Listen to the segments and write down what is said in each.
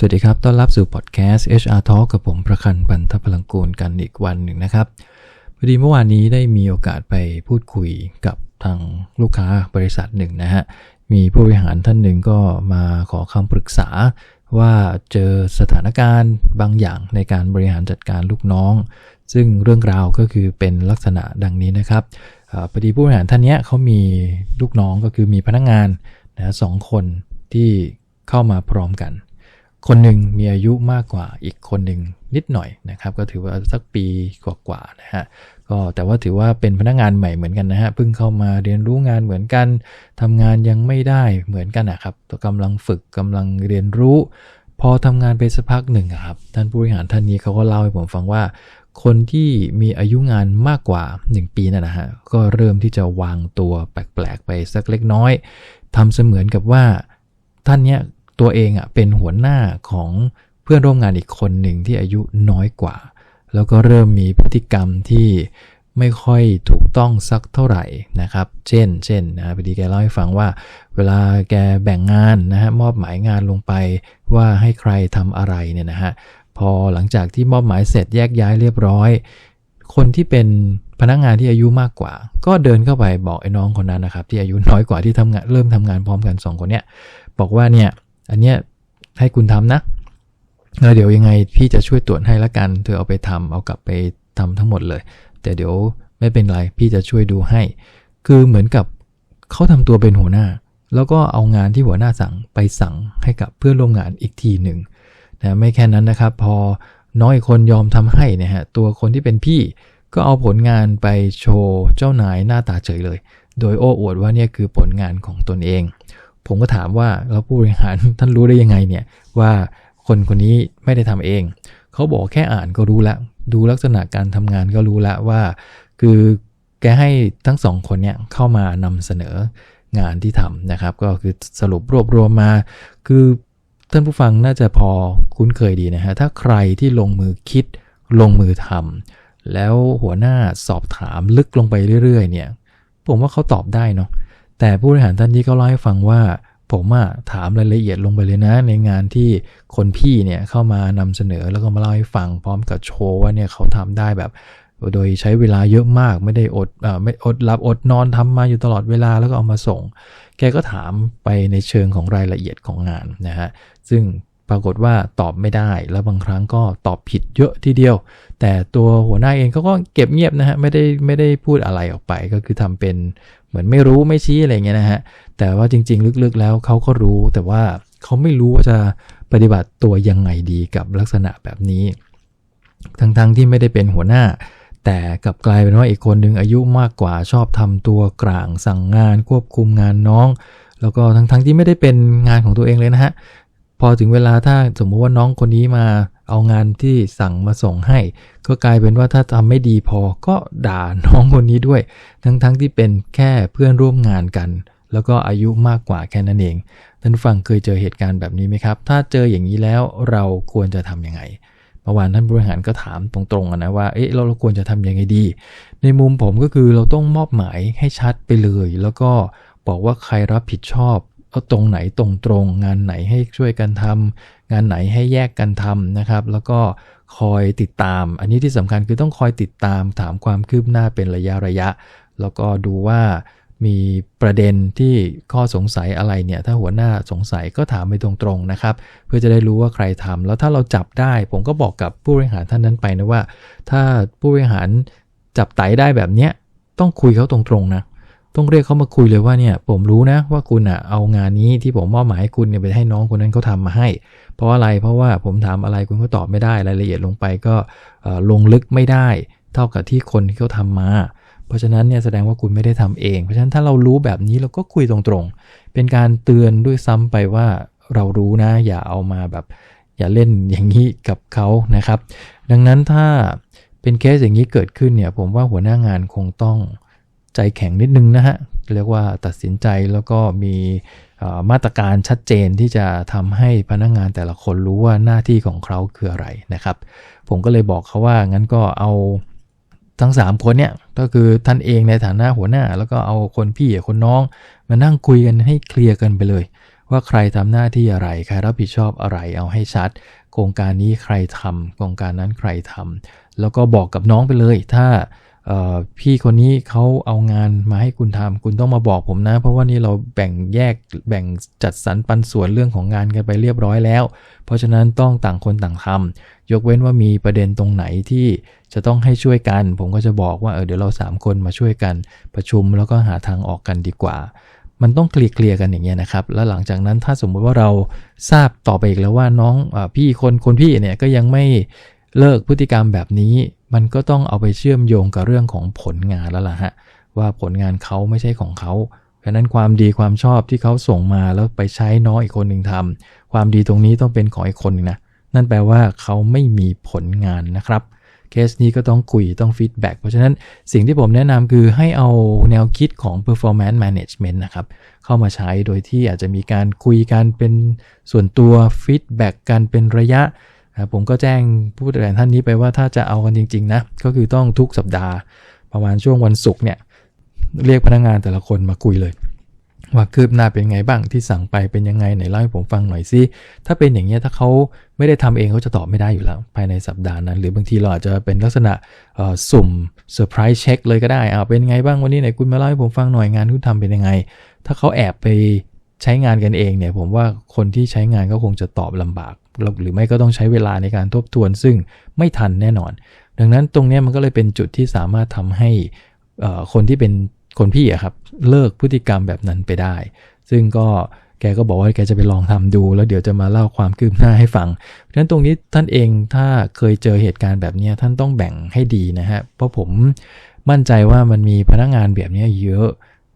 สวัสดีครับ ต้อนรับสู่พอดแคสต์ HR Talk กับผมประคันปันทพลังกูลกันอีกวันหนึ่งนะครับ พอดีเมื่อวานนี้ได้มีโอกาสไปพูดคุยกับทางลูกค้าบริษัทหนึ่งนะฮะ มีผู้บริหารท่านหนึ่งก็มาขอคำปรึกษาว่าเจอสถานการณ์บางอย่างในการบริหารจัดการลูกน้อง ซึ่งเรื่องราวก็คือเป็นลักษณะดังนี้นะครับอพอดีผู้บริหารท่านนี้เขามีลูกน้องก็คือมีพนักงานนะสองคนที่เข้ามาพร้อมกัน คนหนึ่งมีอายุมากกว่าอีกคนหนึ่งนิดหน่อยนะครับ ก็ถือว่าสักปีกว่าๆนะฮะก็แต่ว่าถือว่าเป็นพนักงานใหม่เหมือนกันนะฮะเพิ่งเข้ามาเรียนรู้งานเหมือนกันทำงานยังไม่ได้เหมือนกันนะครับตัวกำลังฝึกกำลังเรียนรู้ พอทำงานไปสักพักหนึ่งอะครับท่านผู้บริหารท่านนี้เขาก็เล่าให้ผมฟังว่า คนที่มีอายุงานมากกว่า 1 ปีนั่นนะฮะก็เริ่มที่จะวางตัวแปลกๆไปสักเล็กน้อยทำเสมือนกับว่าท่านเนี้ย ตัวเองอะเป็นหัวหน้าของเพื่อนร่วมงานอีกคนหนึ่งที่อายุน้อยกว่า แล้วก็เริ่มมีพฤติกรรมที่ไม่ค่อยถูกต้องสักเท่าไหร่นะครับ เช่น เช่นนะพอดีแกเล่าให้ฟังว่า เวลาแกแบ่งงานนะฮะมอบหมายงานลงไปว่าให้ใครทำอะไรเนี่ยนะฮะพอหลังจากที่มอบหมายเสร็จแยกย้ายเรียบร้อย คนที่เป็นพนักงานที่อายุมากกว่า ก็เดินเข้าไปบอกไอ้น้องคนนั้นนะครับ ที่อายุน้อยกว่าที่ทำงานเริ่มทำงานพร้อมกัน 2 คนเนี้ยบอกว่าเนี่ย อันเนี้ยให้คุณทำนะแล้วเดี๋ยวยังไงพี่จะช่วยตรวจให้ละกัน เธอเอาไปทำเอากลับไปทำทั้งหมดเลย แต่เดี๋ยวไม่เป็นไรพี่จะช่วยดูให้ คือเหมือนกับเขาทำตัวเป็นหัวหน้า แล้วก็เอางานที่หัวหน้าสั่งไปสั่งให้กับเพื่อนร่วมงานอีกทีหนึ่งนะไม่แค่นั้นนะครับ พอน้อยคนยอมทำให้นะฮะตัวคนที่เป็นพี่ก็เอาผลงานไปโชว์เจ้านายหน้าตาเฉยเลย โดยโอ้อวดว่าเนี่ยคือผลงานของตนเอง ผมก็ถามว่าแล้วผู้บริหารท่านรู้ได้ยังไงเนี่ยว่าคนคนนี้ไม่ได้ทำเอง เขาบอกแค่อ่านก็รู้ละ ดูลักษณะการทำงานก็รู้ละว่า คือแกให้ทั้งสองคนเนี่ยเข้ามานำเสนองานที่ทำนะครับ ก็คือสรุปรวบรวมมา คือท่านผู้ฟังน่าจะพอคุ้นเคยดีนะฮะ ถ้าใครที่ลงมือคิดลงมือทำแล้วหัวหน้าสอบถามลึกลงไปเรื่อยๆ เนี่ย ผมว่าเขาตอบได้เนาะ แต่ผู้บริหารท่านนี้ก็เล่าให้ฟังว่า ผมอะถามรายละเอียดลงไปเลยนะ ในงานที่คนพี่เนี่ยเข้ามานำเสนอแล้วก็มาเล่าให้ฟังพร้อมกับโชว์ว่าเนี่ยเขาทำได้แบบ โดยใช้เวลาเยอะมากไม่ได้อดอไม่อดหลับอดนอนทำมาอยู่ตลอดเวลาแล้วก็เอามาส่ง แกก็ถามไปในเชิงของรายละเอียดของงานนะฮะซึ่ง ปรากฏว่าตอบไม่ได้ แล้วบางครั้งก็ตอบผิดเยอะทีเดียว แต่ตัวหัวหน้าเองเขาก็เก็บเงียบนะฮะไม่ได้ไม่ได้พูดอะไรออกไป ก็คือทำเป็นเหมือนไม่รู้ไม่ชี้อะไรเงี้ยนะฮะแต่ว่าจริง ๆ ลึกๆแล้วเขาก็รู้แต่ว่าเขาไม่รู้ว่าจะปฏิบัติตัวยังไงดีกับลักษณะแบบนี้ ทั้งๆทที่ไม่ได้เป็นหัวหน้า แต่กลับกลายเป็นว่าอีกคนหนึ่งอายุมากกว่าชอบทำตัวกลางสั่งงานควบคุมงานน้อง แล้วก็ทั้งๆทที่ไม่ได้เป็นงานของตัวเองเลยนะฮะ พอถึงเวลาถ้าสมมุติว่าน้องคนนี้มาเอางานที่สั่งมาส่งให้ ก็กลายเป็นว่าถ้าทำไม่ดีพอก็ด่าน้องคนนี้ด้วย ทั้งๆทที่เป็นแค่เพื่อนร่วมงานกัน แล้วก็อายุมากกว่าแค่นั้นเองท่านฟังเคยเจอเหตุการณ์แบบนี้ไหมครับ ถ้าเจออย่างนี้แล้วเราควรจะทำยังไงเมื่อวานท่านบริหารก็ถามตรงๆนะว่าเอ๊ะเราเราควรจะทำยังไงดี ในมุมผมก็คือเราต้องมอบหมายให้ชัดไปเลย แล้วก็บอกว่าใครรับผิดชอบ เอาตรงไหนตรงตรงๆงานไหนให้ช่วยกันทำงานไหนให้แยกกันทำนะครับ แล้วก็คอยติดตาม อันนี้ที่สำคัญคือต้องคอยติดตามถามความคืบหน้าเป็นระยะระยะ แล้วก็ดูว่ามีประเด็นที่ข้อสงสัยอะไรเนี่ย ถ้าหัวหน้าสงสัยก็ถามไปตรงๆนะครับ เพื่อจะได้รู้ว่าใครทำแล้วถ้าเราจับได้ ผมก็บอกกับผู้บริหารท่านนั้นไปนะว่า ถ้าผู้บริหารจับไตได้แบบเนี้ยต้องคุยเขาตรงๆนะ ต้องเรียกเขามาคุยเลยว่าเนี่ยผมรู้นะว่าคุณอะเอางานนี้ที่ผมมอบหมายให้คุณเนี่ยไปให้น้องคนนั้นเขาทำมาให้ เพราะอะไรเพราะว่าผมถามอะไรคุณก็ตอบไม่ได้รายละเอียดลงไปก็ลงลึกไม่ได้ เท่ากับที่คนที่เขาทำมา เพราะฉะนั้นเนี่ยแสดงว่าคุณไม่ได้ทำเอง เพราะฉะนั้นถ้าเรารู้แบบนี้เราก็คุยตรงๆ เป็นการเตือนด้วยซ้ำไปว่าเรารู้นะ อย่าเอามาแบบ อย่าเล่นอย่างนี้กับเขานะครับ ดังนั้นถ้าเป็นเคสอย่างนี้เกิดขึ้นเนี่ยผมว่าหัวหน้างานคงต้อง ใจแข็งนิดนึงนะฮะเรียกว่าตัดสินใจแล้วก็มีมาตรการชัดเจนที่จะทำให้พนักงานแต่ละคนรู้ว่าหน้าที่ของเขาคืออะไรนะครับ ผมก็เลยบอกเขาว่างั้นก็เอาทั้ง 3 คนเนี่ยก็คือท่านเองในฐานะหัวหน้า แล้วก็เอาคนพี่คนน้องมานั่งคุยกันให้เคลียร์กันไปเลย ว่าใครทำหน้าที่อะไร ใครรับผิดชอบอะไรเอาให้ชัด โครงการนี้ใครทำโครงการนั้นใครทำแล้วก็บอกกับน้องไปเลย ถ้า พี่คนนี้เขาเอางานมาให้คุณทำคุณต้องมาบอกผมนะ เพราะว่านี่เราแบ่งแยกแบ่งจัดสรรปันส่วนเรื่องของงานกันไปเรียบร้อยแล้ว เพราะฉะนั้นต้องต่างคนต่างทำยกเว้นว่ามีประเด็นตรงไหนที่จะต้องให้ช่วยกัน ผมก็จะบอกว่าเออเดี๋ยวเรา 3 คนมาช่วยกัน ประชุมแล้วก็หาทางออกกันดีกว่า มันต้องเคลียร์เคลียร์กันอย่างเงี้ยนะครับ แล้วหลังจากนั้นถ้าสมมุติว่าเราทราบต่อไปอีกแล้วว่าน้องอพี่คนคนพี่เนี่ยก็ยังไม่ เลิกพฤติกรรมแบบนี้ มันก็ต้องเอาไปเชื่อมโยงกับเรื่องของผลงานแล้วล่ะฮะว่าผลงานเขาไม่ใช่ของเขาเพราะนั้นความดีความชอบที่เขาส่งมาแล้วไปใช้น้องอีกคนหนึ่งทำความดีตรงนี้ต้องเป็นของอีกคนนึงนะนั่นแปลว่าเขาไม่มีผลงานนะครับเคสนี้ก็ต้องคุยต้องฟีดแบ็กเพราะฉะนั้นสิ่งที่ผมแนะนำคือให้เอาแนวคิดของ performance management นะครับ เข้ามาใช้โดยที่อาจจะมีการคุยกันเป็นส่วนตัวฟีดแบ็กกันเป็นระยะ ผมก็แจ้งผู้ตรวจท่านนี้ไปว่าถ้าจะเอากันจริง ๆ นะ ก็คือต้องทุกสัปดาห์ประมาณช่วงวันศุกร์เนี่ยเรียกพนักงานแต่ละคนมาคุยเลย ว่าคืบหน้าเป็นไงบ้างที่สั่งไปเป็นยังไงไหนเล่าให้ผมฟังหน่อยสิถ้าเป็นอย่างเงี้ยถ้าเขาไม่ได้ทำเองเขาจะตอบไม่ได้อยู่แล้ว ภายในสัปดาห์นั้น หรือบางทีเราอาจจะเป็นลักษณะสุ่มเซอร์ไพรส์เช็คเลยก็ได้อาเป็นไงบ้างวันนี้ไหนคุณมาเล่าให้ผมฟังหน่อยงานคุณทำเป็นยังไง ถ้าเขาแอบไป ใช้งานกันเองเนี่ยผมว่าคนที่ใช้งานก็คงจะตอบลำบาก หรือไม่ก็ต้องใช้เวลาในการทบทวนซึ่งไม่ทันแน่นอน ดังนั้นตรงนี้มันก็เลยเป็นจุดที่สามารถทำให้คนที่เป็นคนพี่อะครับเลิกพฤติกรรมแบบนั้นไปได้ ซึ่งก็แกก็บอกว่าแกจะไปลองทำดู แล้วเดี๋ยวจะมาเล่าความคืบหน้าให้ฟัง เพราะฉะนั้นตรงนี้ท่านเองถ้าเคยเจอเหตุการณ์แบบนี้ท่านต้องแบ่งให้ดีนะฮะ เพราะผมมั่นใจว่ามันมีพนักงานแบบนี้เยอะ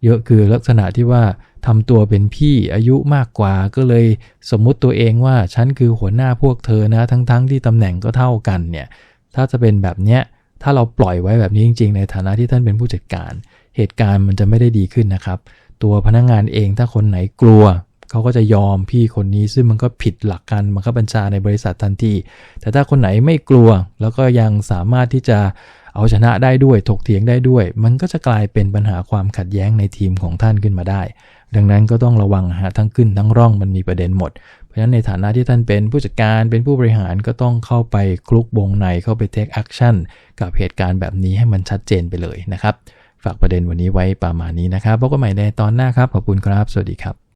เยอะคือลักษณะที่ว่า ทำตัวเป็นพี่อายุมากกว่าก็เลยสมมุติตัวเองว่าฉันคือหัวหน้าพวกเธอนะทั้งๆทที่ตำแหน่งก็เท่ากันเนี่ยถ้าจะเป็นแบบเนี้ยถ้าเราปล่อยไว้แบบนี้จริง ๆ ในฐานะที่ท่านเป็นผู้จัดการ เหตุการณ์มันจะไม่ได้ดีขึ้นนะครับ ตัวพนักงงานเองถ้าคนไหนกลัวเขาก็จะยอมพี่คนนี้ซึ่งมันก็ผิดหลักการบังคับบัญชาในบริษัททันที แต่ถ้าคนไหนไม่กลัว แล้วก็ยังสามารถที่จะเอาชนะได้ด้วยถกเถียงได้ด้วย มันก็จะกลายเป็นปัญหาความขัดแย้งในทีมของท่านขึ้นมาได้ ดังนั้นก็ต้องระวังฮะทั้งขึ้นทั้งร่องมันมีประเด็นหมด เพราะฉะนั้นในฐานะที่ท่านเป็นผู้จัดการเป็นผู้บริหารก็ต้องเข้าไปคลุกวงในเข้าไปเทคแอคชั่นกับเหตุการณ์แบบนี้ให้มันชัดเจนไปเลยนะครับ ฝากประเด็นวันนี้ไว้ประมาณนี้นะครับพบกันใหม่ในตอนหน้าครับขอบคุณครับ สวัสดีครับ